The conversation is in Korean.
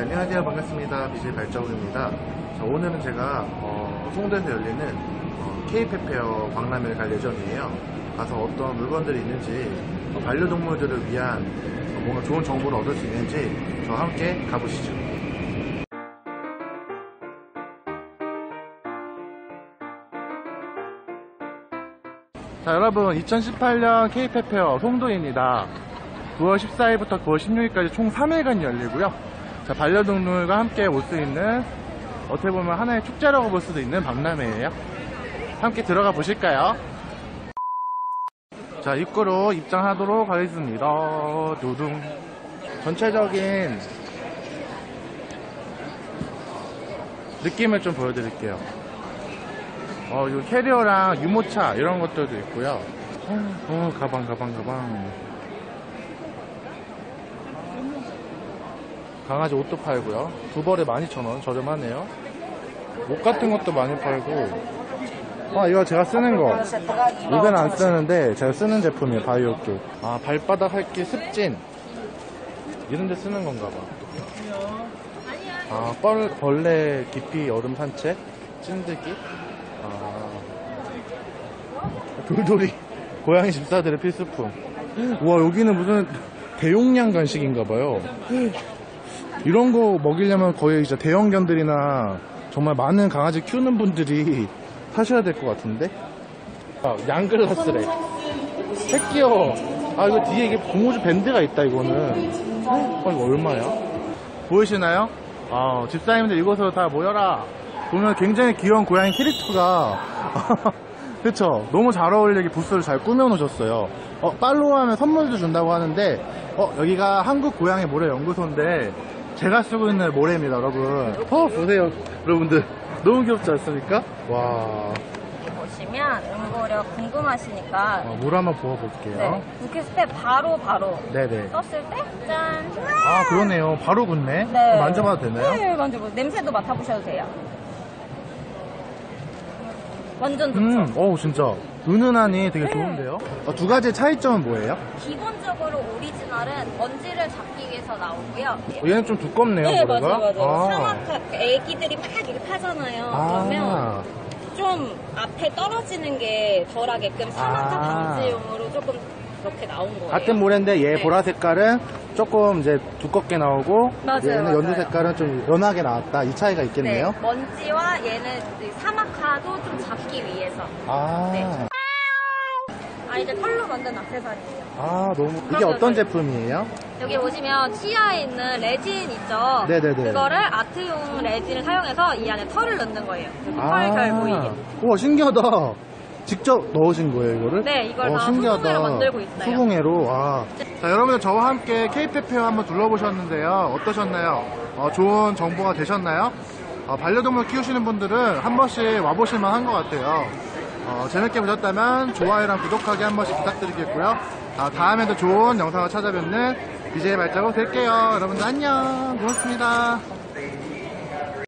네, 안녕하세요. 반갑습니다. BJ 발자국입니다. 자, 오늘은 제가 어, 송도에서 열리는 어, K-페페어 박람회를 갈 예정이에요. 가서 어떤 물건들이 있는지 어, 반려동물들을 위한 어, 뭔가 좋은 정보를 얻을 수 있는지 저와 함께 가보시죠. 자 여러분 2018년 K-페페어 송도입니다. 9월 14일부터 9월 16일까지 총 3일간 열리고요. 자, 반려동물과 함께 올 수 있는 어떻게 보면 하나의 축제라고 볼 수도 있는 박람회예요. 함께 들어가 보실까요? 자, 입구로 입장하도록 하겠습니다. 두둥. 전체적인 느낌을 좀 보여드릴게요. 어, 이 캐리어랑 유모차 이런 것들도 있고요. 어, 어, 가방, 가방, 가방. 강아지 옷도 팔고요. 두 벌에 12,000원 저렴하네요. 옷 같은 것도 많이 팔고. 아, 이거 제가 쓰는 거. 요새는 안 쓰는데 제가 쓰는 제품이에요, 바이오 쪽. 아, 발바닥 할기 습진. 이런 데 쓰는 건가 봐. 아, 뻘, 벌레 깊이 여름 산책? 찐득이? 아. 돌돌이. 고양이 집사들의 필수품. 우와, 여기는 무슨 대용량 간식인가 봐요. 이런 거 먹이려면 거의 진짜 대형견들이나 정말 많은 강아지 키우는 분들이 사셔야 될 것 같은데? 아, 양글라스래. 새끼요. 아, 이거 뒤에 이게 고무줄 밴드가 있다, 이거는. 아, 이거 얼마야? 보이시나요? 아, 집사님들 이곳으로 다 모여라. 보면 굉장히 귀여운 고양이 캐릭터가. 그쵸? 너무 잘 어울리게 부스를 잘 꾸며 놓으셨어요. 어, 팔로우 하면 선물도 준다고 하는데, 어, 여기가 한국 고양이 모래 연구소인데, 제가 쓰고 있는 모래입니다, 여러분. 어, 보세요, 여러분들. 너무 귀엽지 않습니까? 와, 보시면 응고력 궁금하시니까 어, 물 한번 부어볼게요. 네, 붓겠을 때 바로 바로 네네. 썼을 때 짠. 아, 그러네요. 바로 굳네. 네. 만져봐도 되나요? 네, 만져보. 냄새도 맡아보셔도 돼요. 완전 좋죠. 음, 어우, 진짜. 은은하니 되게 좋은데요? 어, 두 가지 차이점은 뭐예요? 기본적으로 오리지널은 먼지를 잡기 위해서 나오고요. 어, 얘는 좀 두껍네요, 네, 모래가. 맞아요, 맞아요. 아. 사막화, 애기들이 막 이렇게 파잖아요. 그러면 아, 좀 앞에 떨어지는 게 덜하게끔 사막화 아. 방지용으로 조금 그렇게 나온 거예요. 같은 모래인데 얘 네. 보라 색깔은 조금 이제 두껍게 나오고 맞아요, 얘는 맞아요. 연두 색깔은 좀 연하게 나왔다. 이 차이가 있겠네요. 네, 먼지와 얘는 이 사막화도 좀 잡기 위해서. 아, 네. 아, 이제 털로 만든 액세서리예요. 아, 너무 이게 그럼요, 어떤 그럼요. 제품이에요? 여기 보시면 치아에 있는 레진 있죠? 네네네. 그거를 아트용 레진을 사용해서 이 안에 털을 넣는 거예요. 털 잘 보이게. 우와, 신기하다. 직접 넣으신 거예요, 이거를? 네, 이걸 어, 다 수공예로 만들고 있어요. 수공예로. 아. 자, 여러분들 저와 함께 K-페페어 한번 둘러보셨는데요. 어떠셨나요? 어, 좋은 정보가 되셨나요? 어, 반려동물 키우시는 분들은 한 번씩 와보실만 한 것 같아요. 어, 재밌게 보셨다면 좋아요랑 구독하기 한 번씩 부탁드리겠고요. 아, 다음에도 좋은 영상을 찾아뵙는 BJ 발자국 될게요. 여러분들 안녕. 고맙습니다.